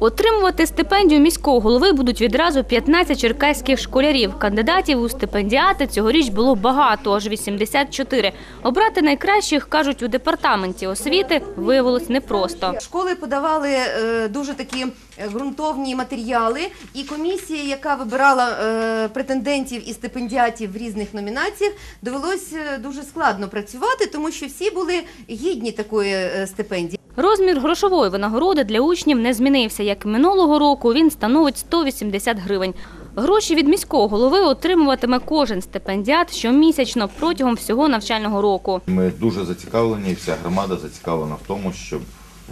Отримувати стипендію міського голови будуть відразу 15 черкаських школярів. Кандидатів у стипендіати цьогоріч було багато, аж 84. Обрати найкращих, кажуть, у департаменті освіти виявилось непросто. Школи подавали е, дуже такі ґрунтовні матеріали, і комісія, яка вибирала е, претендентів і стипендіатів в різних номінаціях, довелось е, дуже складно працювати, тому що всі були гідні такої стипендії. Розмір грошової винагороди для учнів не змінився. Як минулого року, він становить 180 гривень. Гроші від міського голови отримуватиме кожен стипендіат щомісячно протягом всього навчального року. Ми дуже зацікавлені, вся громада зацікавлена в тому, щоб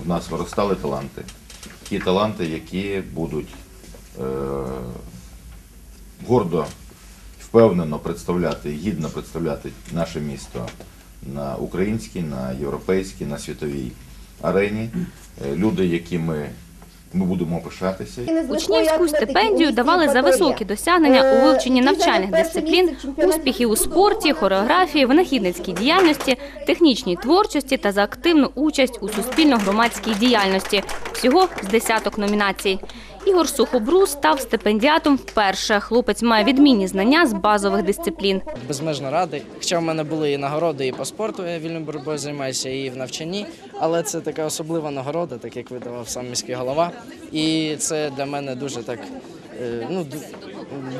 в нас виростали таланти. Ті таланти, які будуть е- гордо, впевнено представляти, гідно представляти наше місто на українській, на європейській, на світовій арені. Е, Люди, які ми, ми будемо пишатися. Учнівську стипендію давали за високі досягнення у вивченні навчальних дисциплін, успіхи у спорті, хореографії, винахідницькій діяльності, технічній творчості та за активну участь у суспільно-громадській діяльності. Всього з десяток номінацій. Ігор Сухобрус став стипендіатом вперше. Хлопець має відмінні знання з базових дисциплін. безмежно радий. Хоча в мене були і нагороди і по спорту, я вільною боротьбою займаюся, і в навчанні. Але це така особлива нагорода, так як видавав сам міський голова. І це для мене дуже так е, ну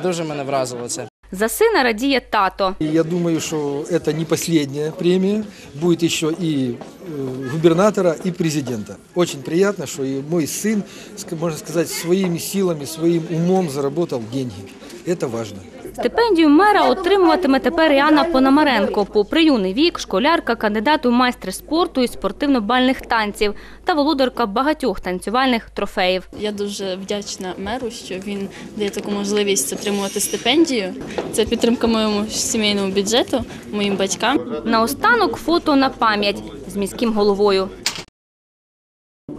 дуже мене вразило це. За сина радіє тато. И Я думаю, что это не последняя премия, будет еще и э, губернатора, и президента. Очень приятно, что и мой сын, ск- можно сказать, своими силами, своим умом заработал деньги. Это важно. Стипендію мера отримуватиме тепер Анна Пономаренко. Попри юний вік, школярка, кандидат у майстри спорту і спортивно-бальних танців та володарка багатьох танцювальних трофеїв. Я дуже вдячна меру, що він дає таку можливість отримувати стипендію. Це підтримка моєму сімейному бюджету, моїм батькам. Наостанок фото на пам'ять з міським головою.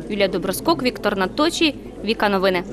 Юлія Доброскок, Віктор Наточі, Віка Новини.